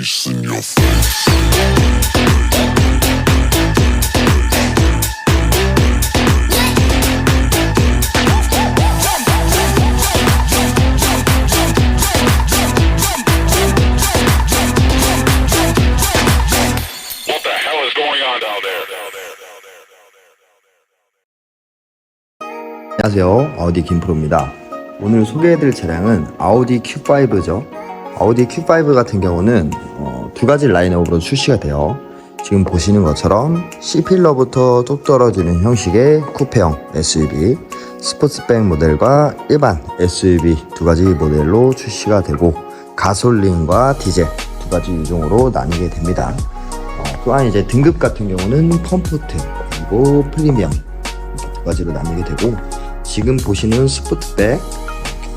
face in your face. 안녕하세요. 아우디 김프로입니다. 오늘 소개해드릴 차량은 아우디 Q5죠. 아우디 Q5 같은 경우는 어, 두 가지 라인업으로 출시가 돼요. 지금 보시는 것처럼 C필러부터 뚝 떨어지는 형식의 쿠페형 SUV, 스포츠백 모델과 일반 SUV 두 가지 모델로 출시가 되고 가솔린과 디젤 두 가지 유종으로 나뉘게 됩니다. 어, 또한 이제 등급 같은 경우는 컴포트 그리고 이렇게 두 가지로 나뉘게 되고 지금 보시는 스포츠백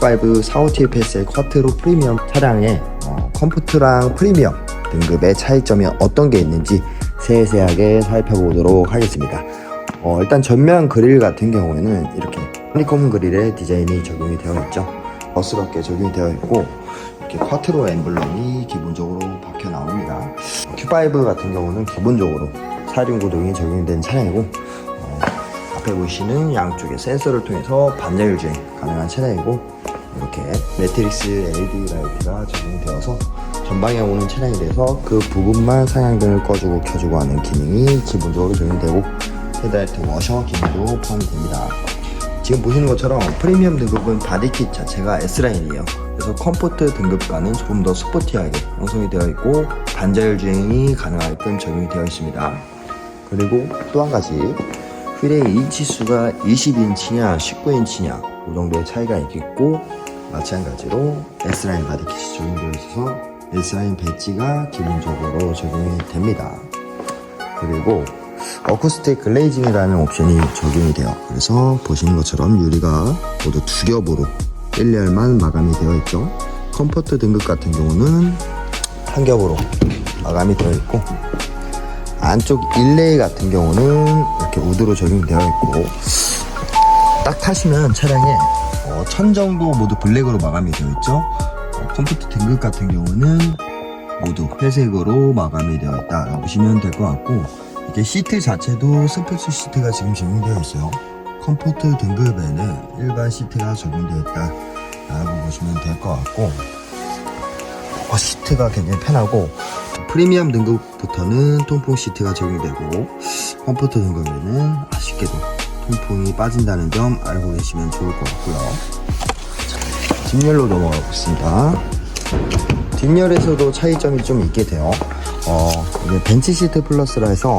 Q5 457 패스의 쿼트로 프리미엄 차량의 어, 컴포트랑 프리미엄 등급의 차이점이 어떤 게 있는지 세세하게 살펴보도록 하겠습니다. 어, 일단 전면 그릴 같은 경우에는 이렇게 허니콤 그릴의 디자인이 적용이 되어 있죠. 버스럽게 적용이 되어 있고 이렇게 쿼트로 엠블럼이 기본적으로 박혀 나옵니다. Q5 같은 경우는 기본적으로 사륜 구동이 적용된 차량이고 어, 앞에 보시는 양쪽에 센서를 통해서 반자율 주행 가능한 차량이고 이렇게 매트릭스 LED 라이트가 적용되어서 전방에 오는 차량에 대해서 그 부분만 상향등을 꺼주고 켜주고 하는 기능이 기본적으로 적용되고 헤드라이트 워셔 기능도 포함이 됩니다. 지금 보시는 것처럼 프리미엄 등급은 바디킷 자체가 S라인이에요. 그래서 컴포트 등급과는 조금 더 스포티하게 형성이 되어 있고 반자율 주행이 가능하게끔 적용이 되어 있습니다. 그리고 또 한 가지 휠의 인치수가 20인치냐 19인치냐 그 정도의 차이가 있겠고 마찬가지로 S라인 바디킷이 적용되어 있어서 S라인 배지가 기본적으로 적용이 됩니다. 그리고 어쿠스틱 글레이징이라는 옵션이 적용이 돼요. 그래서 보시는 것처럼 유리가 모두 두 겹으로 1열만 마감이 되어 있죠. 컴포트 등급 같은 경우는 한 겹으로 마감이 되어 있고 안쪽 일레이 같은 경우는 이렇게 우드로 적용되어 있고 딱 타시면 차량에 어, 천정도 모두 블랙으로 마감이 되어 있죠. 어, 컴포트 등급 같은 경우는 모두 회색으로 마감이 되어 있다라고 보시면 될 것 같고 이게 시트 자체도 스포츠 시트가 지금 적용되어 있어요. 컴포트 등급에는 일반 시트가 적용되어 있다라고 보시면 될 것 같고 어, 시트가 굉장히 편하고 프리미엄 등급부터는 통풍 시트가 적용되고 컴포트 등급에는 아쉽게도 통풍이 빠진다는 점 알고 계시면 좋을 것 같고요. 자, 뒷열로 넘어가 보겠습니다. 뒷열에서도 차이점이 좀 있게 돼요. 어, 이게 벤치 시트 플러스라 해서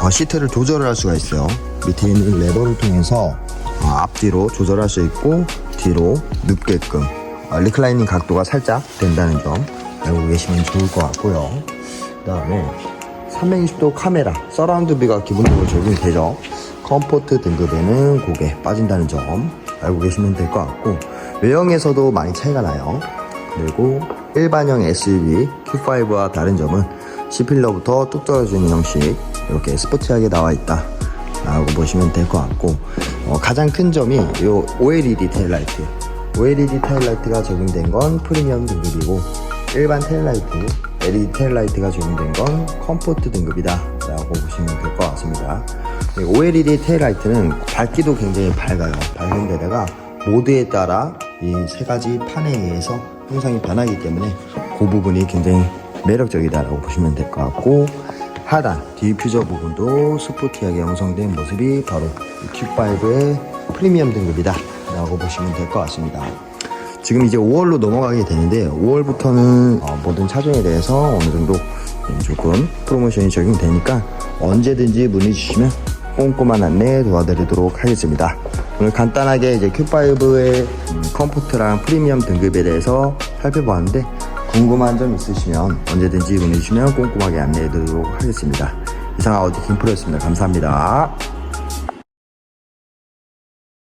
어, 시트를 조절을 할 수가 있어요. 밑에 있는 레버를 통해서 어, 앞뒤로 조절할 수 있고 뒤로 눕게끔 어, 리클라이닝 각도가 살짝 된다는 점 알고 계시면 좋을 것 같고요. 그 다음에 360도 카메라 서라운드 뷰가 기본적으로 적용이 되죠. 컴포트 등급에는 고개 빠진다는 점 알고 계시면 될 것 같고 외형에서도 많이 차이가 나요. 그리고 일반형 SUV Q5와 다른 점은 C필러부터 뚝 떨어지는 형식 이렇게 스포티하게 나와 있다. 라고 보시면 될 것 같고 어, 가장 큰 점이 이 OLED 테일라이트 OLED 테일라이트가 적용된 건 프리미엄 등급이고 일반 테일라이트 LED 테일라이트가 적용된 건 컴포트 등급이다 라고 보시면 될 것 같습니다. 이 OLED 테일라이트는 밝기도 굉장히 밝아요. 밝은 데다가 모드에 따라 이 세 가지 판에 의해서 형상이 변하기 때문에 그 부분이 굉장히 매력적이다라고 보시면 될 것 같고 하단 디퓨저 부분도 스포티하게 형성된 모습이 바로 Q5의 프리미엄 등급이다 라고 보시면 될 것 같습니다 지금 이제 5월로 넘어가게 되는데 5월부터는 어, 모든 차종에 대해서 어느 정도 조금 프로모션이 적용되니까 언제든지 문의 주시면 꼼꼼한 안내 도와드리도록 하겠습니다. 오늘 간단하게 이제 Q5의 음, 컴포트랑 프리미엄 등급에 대해서 살펴보았는데 궁금한 점 있으시면 언제든지 문의 주시면 꼼꼼하게 안내해 드리도록 하겠습니다. 이상 아우디 김프로였습니다. 감사합니다.